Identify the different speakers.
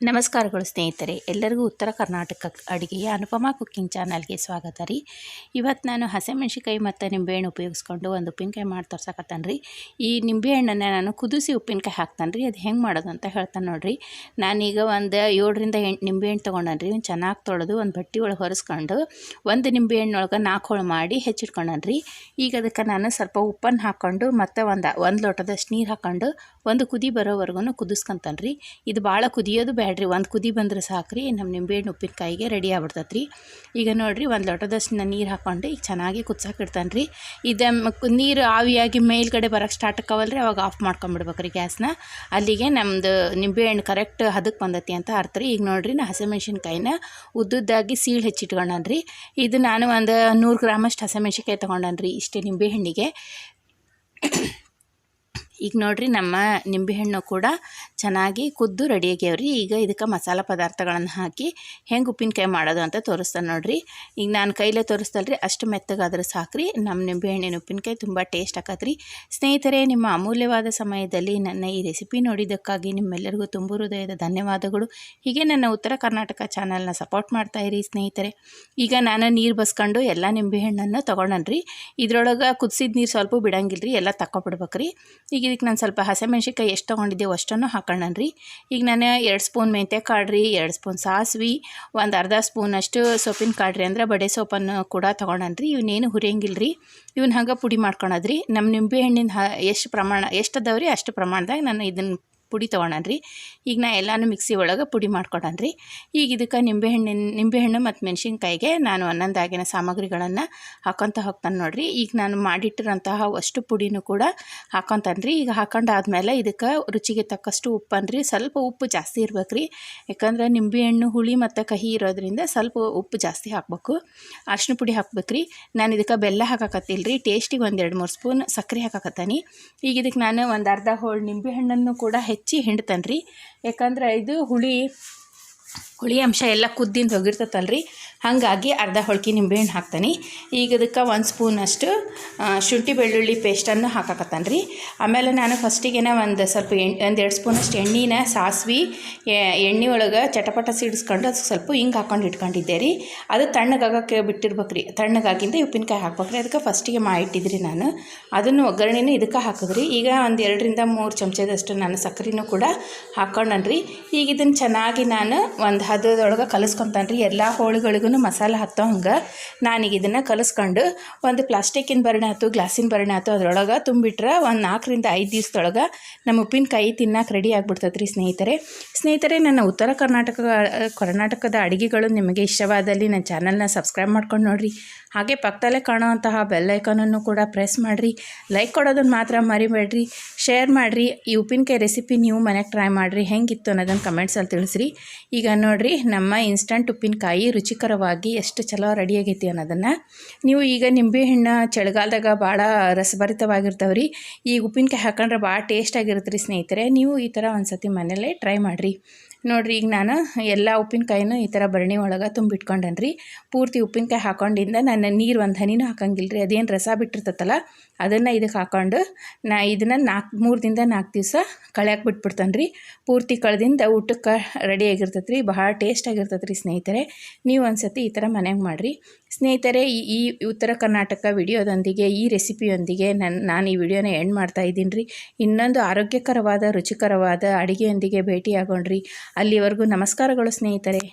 Speaker 1: ನಮಸ್ಕಾರಗಳು ಸ್ನೇಹಿತರೆ, ಎಲ್ಲರಿಗೂ ಉತ್ತರ ಕರ್ನಾಟಕ ಅಡುಗೆಯ ಅನುಪಮಾ ಕುಕ್ಕಿಂಗ್ ಚಾನಲ್ಗೆ ಸ್ವಾಗತ ರೀ. ಇವತ್ತು ನಾನು ಹಸಿಮೆಣ್ಸಿಕಾಯಿ ಮತ್ತು ನಿಂಬೆಹಣ್ಣು ಉಪಯೋಗಿಸ್ಕೊಂಡು ಒಂದು ಉಪ್ಪಿನಕಾಯಿ ಮಾಡಿ ತೋರ್ಸಕತ್ತಾನೆ ರೀ. ಈ ನಿಂಬೆಹಣ್ಣನ್ನು ನಾನು ಕುದಿಸಿ ಉಪ್ಪಿನಕಾಯಿ ಹಾಕ್ತಾನೆ ರೀ, ಅದು ಹೆಂಗೆ ಮಾಡೋದು ಅಂತ ಹೇಳ್ತಾನೆ ನೋಡಿರಿ. ನಾನೀಗ ಒಂದು ಏಳರಿಂದ ಎಂಟು ನಿಂಬೆಹಣ್ಣು ತೊಗೊಂಡಾನೆ ರೀ, ಚೆನ್ನಾಗಿ ತೊಳೆದು ಒಂದು ಬಟ್ಟೆ ಒಳಗೆ ಹೊರಿಸ್ಕೊಂಡು ಒಂದು ನಿಂಬೆಹಣ್ಣೊಳಗೆ ನಾಲ್ಕು ಹೋಳು ಮಾಡಿ ಹೆಚ್ಚಿಟ್ಕೊಂಡಾನೆ ರೀ. ಈಗ ಅದಕ್ಕೆ ನಾನು ಸ್ವಲ್ಪ ಉಪ್ಪನ್ನು ಹಾಕ್ಕೊಂಡು ಮತ್ತು ಒಂದು ಒಂದು ಲೋಟದಷ್ಟು ನೀರು ಹಾಕ್ಕೊಂಡು ಒಂದು ಕುದಿ ಬರೋವರೆಗೂ ಕುದಿಸ್ಕೊಂತಾನೆ ರೀ. ಇದು ಭಾಳ ಕುದಿಯೋದು ಬೇಡ್ರಿ, ಒಂದು ಕುದಿ ಬಂದ್ರೆ ಸಾಕ್ರಿ ನಮ್ಮ ನಿಂಬೆಹಣ್ಣು ಉಪ್ಪಿನಕಾಯಿಗೆ ರೆಡಿ ಆಗ್ಬಿಡ್ತತ್ ರೀ ಈಗ ನೋಡಿರಿ, ಒಂದು ಲೋಟದಷ್ಟು ನೀರು ಹಾಕ್ಕೊಂಡು ಈಗ ಚೆನ್ನಾಗಿ ಕುದ್ಸಾಕಿಡ್ತಾನೆ ರೀ ಇದು ನೀರು ಆವಿಯಾಗಿ ಮೇಲ್ಗಡೆ ಬರೋಕ್ಕೆ ಸ್ಟಾರ್ಟ್ ರೀ ಅವಾಗ ಆಫ್ ಮಾಡ್ಕೊಂಬಿಡ್ಬೇಕು ರೀ ಗ್ಯಾಸ್ನ ಅಲ್ಲಿಗೆ ನಮ್ಮದು ನಿಂಬೆಹಣ್ಣು ಕರೆಕ್ಟ್ ಹದಕ್ಕೆ ಬಂದೈತಿ ಅಂತ ಅರ್ಥ ರೀ. ಈಗ ನೋಡಿರಿ, ನಾ ಹಸಿಮೆಣ್ಸಿನ್ಕಾಯಿನ ಉದ್ದುದ್ದಾಗಿ ಸೀಳು ಹೆಚ್ಚಿಟ್ಕೊಂಡಾನ ರೀ ಇದು ನಾನು ಒಂದು ನೂರು ಗ್ರಾಮಷ್ಟು ಹಸಿಮೆಣ್ಸಿನ್ಕಾಯಿ ತೊಗೊಂಡಾನ ರೀ ಇಷ್ಟೇ ನಿಂಬೆಹಣ್ಣಿಗೆ. ಈಗ ನೋಡಿರಿ ನಮ್ಮ ನಿಂಬೆಹಣ್ಣು ಕೂಡ ಚೆನ್ನಾಗಿ ಕುದ್ದು ರೆಡಿ ಆಗ್ಯಾವ್ರಿ. ಈಗ ಇದಕ್ಕೆ ಮಸಾಲೆ ಪದಾರ್ಥಗಳನ್ನು ಹಾಕಿ ಹೆಂಗೆ ಉಪ್ಪಿನಕಾಯಿ ಮಾಡೋದು ಅಂತ ತೋರಿಸ್ತಾನೆ ನೋಡಿರಿ. ಈಗ ನಾನು ಕೈಲೇ ತೋರಿಸ್ತಲ್ರಿ, ಅಷ್ಟು ಮೆತ್ತಗಾದ್ರೆ ಸಾಕ್ರಿ. ನಮ್ಮ ನಿಂಬೆಹಣ್ಣಿನ ಉಪ್ಪಿನಕಾಯಿ ತುಂಬ ಟೇಸ್ಟ್ ಆಕತ್ರಿ. ಸ್ನೇಹಿತರೆ, ನಿಮ್ಮ ಅಮೂಲ್ಯವಾದ ಸಮಯದಲ್ಲಿ ನನ್ನ ಈ ರೆಸಿಪಿ ನೋಡಿದ್ದಕ್ಕಾಗಿ ನಿಮ್ಮೆಲ್ಲರಿಗೂ ತುಂಬ ಹೃದಯದ ಧನ್ಯವಾದಗಳು. ಹೀಗೆ ನನ್ನ ಉತ್ತರ ಕರ್ನಾಟಕ ಚಾನಲ್ನ ಸಪೋರ್ಟ್ ಮಾಡ್ತಾ ಇರಿ ಸ್ನೇಹಿತರೆ. ಈಗ ನಾನು ನೀರು ಬಸ್ಕೊಂಡು ಎಲ್ಲ ನಿಂಬೆಹಣ್ಣನ್ನು ತೊಗೊಂಡನ್ರಿ. ಇದರೊಳಗೆ ಕುದಿಸಿದ ನೀರು ಸ್ವಲ್ಪ ಬಿಡಂಗಿಲ್ಲ ರೀ ಎಲ್ಲ ತಗೊಬಿಡ್ಬೇಕ್ರಿ ಈಗ ಇದಕ್ಕೆ ನಾನು ಸ್ವಲ್ಪ ಹಸಿಮೆಣ್ಸಿನ್ಕಾಯಿ ಎಷ್ಟು ತೊಗೊಂಡಿದ್ದೆ ಅಷ್ಟನ್ನು ರೀ ಈಗ ನಾನು ಎರಡು ಸ್ಪೂನ್ ಮೆಂತ್ಯ ಕಾಡ್ರಿ, ಎರಡು ಸ್ಪೂನ್ ಸಾಸ್ವಿ, ಒಂದು ಅರ್ಧ ಸ್ಪೂನಷ್ಟು ಸೊಪ್ಪಿನ ರೀ ಅಂದ್ರೆ ಬಡೆ ಸೊಪ್ಪನ್ನು ಕೂಡ ತೊಗೊಂಡನ್ರಿ. ಇವನ್ನೇನು ಹುರಿಯಂಗಿಲ್ಲ ರೀ ಇವನ್ನ ಹಂಗೆ ಪುಡಿ ಮಾಡ್ಕೊಳದ್ರಿ. ನಮ್ಮ ನಿಂಬೆ ಹಣ್ಣಿನ ಎಷ್ಟು ಪ್ರಮಾಣ, ಎಷ್ಟು ಅದಾವ್ರಿ ಅಷ್ಟು ಪ್ರಮಾಣದಾಗ ನಾನು ಇದನ್ನು ಪುಡಿ ತೊಗೊಂಡನ್ರಿ. ಈಗ ನಾ ಎಲ್ಲನೂ ಮಿಕ್ಸಿ ಒಳಗೆ ಪುಡಿ ಮಾಡ್ಕೊಂಡನ್ರಿ. ಈಗ ಇದಕ್ಕೆ ನಿಂಬೆಹಣ್ಣಿನ ನಿಂಬೆಹಣ್ಣು ಮತ್ತು ಮೆಣಸಿನ್ಕಾಯಿಗೆ ನಾನು ಒಂದೊಂದಾಗಿನ ಸಾಮಗ್ರಿಗಳನ್ನು ಹಾಕೊತ ಹೋಗ್ತಾನೆ ನೋಡಿರಿ. ಈಗ ನಾನು ಮಾಡಿಟ್ಟಿರೋಂತಹ ಅಷ್ಟು ಪುಡಿನೂ ಕೂಡ ಹಾಕೊತಾನೆ ಈಗ ಹಾಕೊಂಡಾದ್ಮೇಲೆ ಇದಕ್ಕೆ ರುಚಿಗೆ ತಕ್ಕಷ್ಟು ಉಪ್ಪನ್ರಿ. ಸ್ವಲ್ಪ ಉಪ್ಪು ಜಾಸ್ತಿ ಇರ್ಬೇಕು ರೀ ಯಾಕಂದ್ರೆ ನಿಂಬೆಹಣ್ಣು ಹುಳಿ ಮತ್ತು ಕಹಿ ಇರೋದ್ರಿಂದ ಸ್ವಲ್ಪ ಉಪ್ಪು ಜಾಸ್ತಿ ಹಾಕಬೇಕು. ಅರ್ಶಿನ ಪುಡಿ ಹಾಕ್ಬೇಕು ರೀ ನಾನು ಇದಕ್ಕೆ ಬೆಲ್ಲ ಹಾಕಕತ್ತಿಲ್ಲ ರೀ ಟೇಸ್ಟಿಗೆ ಒಂದು ಎರಡು ಮೂರು ಸ್ಪೂನ್ ಸಕ್ಕರೆ ಹಾಕಕತ್ತಾನಿ. ಈಗ ಇದಕ್ಕೆ ನಾನು ಒಂದು ಅರ್ಧ ಹೋಳು ನಿಂಬೆಹಣ್ಣನ್ನು ಕೂಡ ಹೆಚ್ಚಿ ಹಿಂಡ್ತಾನೆ ರೀ ಯಾಕಂದ್ರೆ ಇದು ಹುಳಿ ಹುಳಿ ಅಂಶ ಎಲ್ಲ ಕುದ್ದಿಂದ ಹೋಗಿರ್ತೈತಲ್ರಿ. ಹಾಗಾಗಿ ಅರ್ಧ ಹೊಳ್ಕೆ ನಿಂಬೆಹಣ್ಣು ಹಾಕ್ತಾನೆ. ಈಗ ಅದಕ್ಕೆ ಒಂದು ಸ್ಪೂನಷ್ಟು ಶುಂಠಿ ಬೆಳ್ಳುಳ್ಳಿ ಪೇಸ್ಟನ್ನು ಹಾಕಕತ್ತಾನೆ ರೀ ಆಮೇಲೆ ನಾನು ಫಸ್ಟಿಗೆನ ಒಂದು ಸ್ವಲ್ಪ ಎಣ್ಣೆ ಒಂದು ಎರಡು ಸ್ಪೂನಷ್ಟು ಎಣ್ಣೆನ ಸಾಸ್ವಿ ಎಣ್ಣೆ ಒಳಗೆ ಚಟಪಟ ಸಿಡಿಸ್ಕೊಂಡು ಅದಕ್ಕೆ ಸ್ವಲ್ಪ ಹಿಂಗೆ ಹಾಕೊಂಡು ಇಟ್ಕೊಂಡಿದ್ದೆ ರೀ ಅದು ತಣ್ಣಗಾಗಕ್ಕೆ ಬಿಟ್ಟಿರ್ಬೇಕು ರೀ ತಣ್ಣಗಾಗಿಂದ ಉಪ್ಪಿನಕಾಯಿ ಹಾಕ್ಬೇಕು ರೀ ಅದಕ್ಕೆ ಫಸ್ಟಿಗೆ ಮಾಡಿಟ್ಟಿದ್ರಿ ನಾನು. ಅದನ್ನು ಒಗ್ಗರಣೆನೂ ಇದಕ್ಕೆ ಹಾಕಿದ್ರಿ. ಈಗ ಒಂದು ಎರಡರಿಂದ ಮೂರು ಚಮಚದಷ್ಟು ನಾನು ಸಕ್ಕರೆನೂ ಕೂಡ ಹಾಕ್ಕೊಂಡನ್ರಿ ಈಗ ಇದನ್ನು ಚೆನ್ನಾಗಿ ನಾನು ಒಂದು ಹದದೊಳಗೆ ಕಲಿಸ್ಕೊತಾನೆ ರೀ ಎಲ್ಲ ಹೋಳುಗಳಿಗೂ ಮಸಾಲೆ ಹತ್ತೋ ಹಂಗೆ ನಾನೀಗ ಇದನ್ನು ಕಲಿಸ್ಕೊಂಡು ಒಂದು ಪ್ಲಾಸ್ಟಿಕ್ಕಿನ ಬರಣೆ ಆಯ್ತು, ಗ್ಲಾಸಿನ ಬರಣೆ ಆಯ್ತು, ಅದರೊಳಗೆ ತುಂಬಿಟ್ರೆ ಒಂದು ನಾಲ್ಕರಿಂದ ಐದು ದಿವ್ಸದೊಳಗೆ ನಮ್ಮ ಉಪ್ಪಿನಕಾಯಿ ತಿನ್ನಕ್ಕೆ ರೆಡಿ ಆಗಿಬಿಡ್ತೈತೆ ರೀ ಸ್ನೇಹಿತರೆ. ಸ್ನೇಹಿತರೆ, ನನ್ನ ಉತ್ತರ ಕರ್ನಾಟಕ, ಕರ್ನಾಟಕದ ಅಡುಗೆಗಳು ನಿಮಗೆ ಇಷ್ಟವಾದಲ್ಲಿ ನನ್ನ ಚಾನಲ್ನ ಸಬ್ಸ್ಕ್ರೈಬ್ ಮಾಡ್ಕೊಂಡು ನೋಡಿರಿ. ಹಾಗೆ ಪಕ್ಕದಲ್ಲೇ ಕಾಣುವಂತಹ ಬೆಲ್ಲೈಕನನ್ನು ಕೂಡ ಪ್ರೆಸ್ ಮಾಡಿರಿ. ಲೈಕ್ ಕೊಡೋದನ್ನು ಮಾತ್ರ ಮರಿಬೇಡ್ರಿ. ಶೇರ್ ಮಾಡಿರಿ, ಈ ಉಪ್ಪಿನಕಾಯಿ ರೆಸಿಪಿ ನೀವು ಮನೆಗೆ ಟ್ರೈ ಮಾಡಿರಿ, ಹೆಂಗಿತ್ತು ಅನ್ನೋದನ್ನು ಕಮೆಂಟ್ಸಲ್ಲಿ ತಿಳಿಸ್ರಿ. ಈಗ ನೋಡಿರಿ, ನಮ್ಮ ಇನ್ಸ್ಟಂಟ್ ಉಪ್ಪಿನಕಾಯಿ ರುಚಿಕರವಾಗಿ ಎಷ್ಟು ಚಲೋ ರೆಡಿ ಆಗೈತಿ ಅನ್ನೋದನ್ನು. ನೀವು ಈಗ ನಿಂಬೆಹಣ್ಣು ಚಳಿಗಾಲದಾಗ ಭಾಳ ರಸಭರಿತವಾಗಿರ್ತಾವೆ ರೀ ಈಗ ಉಪ್ಪಿನಕಾಯಿ ಹಾಕೊಂಡ್ರೆ ಭಾಳ ಟೇಸ್ಟ್ ಆಗಿರುತ್ತೆ ರೀ ಸ್ನೇಹಿತರೆ, ನೀವು ಈ ಥರ ಒಂದು ಸತಿ ಟ್ರೈ ಮಾಡಿರಿ. ನೋಡಿರಿ, ಈಗ ನಾನು ಎಲ್ಲ ಉಪ್ಪಿನಕಾಯಿನೂ ಈ ಥರ ಭರಣಿ ಒಳಗೆ ತುಂಬಿಟ್ಕೊಂಡೇನೆ ರೀ ಪೂರ್ತಿ ಉಪ್ಪಿನಕಾಯಿ ಹಾಕೊಂಡಿಂದ ನಾನು ನೀರು ಒಂದು ಹನಿನೂ ಹಾಕಂಗಿಲ್ಲ ರೀ ಅದೇನು ರಸ ಬಿಟ್ಟಿರ್ತೈತಲ್ಲ ಅದನ್ನು ಇದಕ್ಕೆ ಹಾಕೊಂಡು ನಾ ಇದನ್ನು ನಾಲ್ಕು ಮೂರು ದಿನದ ನಾಲ್ಕು ದಿವಸ ಕಳ್ಯಾಕೆ ಬಿಟ್ಬಿಡ್ತಾನೆ ರೀ ಪೂರ್ತಿ ಕಳೆದಿಂದ ಊಟಕ್ಕೆ ರೆಡಿ ಆಗಿರ್ತೈತೆ ರೀ ಬಹಳ ಟೇಸ್ಟ್ ಆಗಿರ್ತೈತೆ ರೀ ಸ್ನೇಹಿತರೆ. ನೀವು ಒಂದು ಸತಿ ಈ ಥರ ಮನೆಗೆ ಮಾಡಿರಿ. ಸ್ನೇಹಿತರೆ, ಈ ಉತ್ತರ ಕರ್ನಾಟಕ ವಿಡಿಯೋದೊಂದಿಗೆ, ಈ ರೆಸಿಪಿಯೊಂದಿಗೆ ನನ್ನ ನಾನು ಈ ವಿಡಿಯೋನ ಎಂಡ್ ಮಾಡ್ತಾ ಇದ್ದೀನಿ ರೀ ಇನ್ನೊಂದು ಆರೋಗ್ಯಕರವಾದ, ರುಚಿಕರವಾದ ಅಡುಗೆಯೊಂದಿಗೆ ಭೇಟಿಯಾಗೋಣ್ರಿ. ಅಲ್ಲಿವರೆಗೂ ನಮಸ್ಕಾರಗಳು ಸ್ನೇಹಿತರೆ.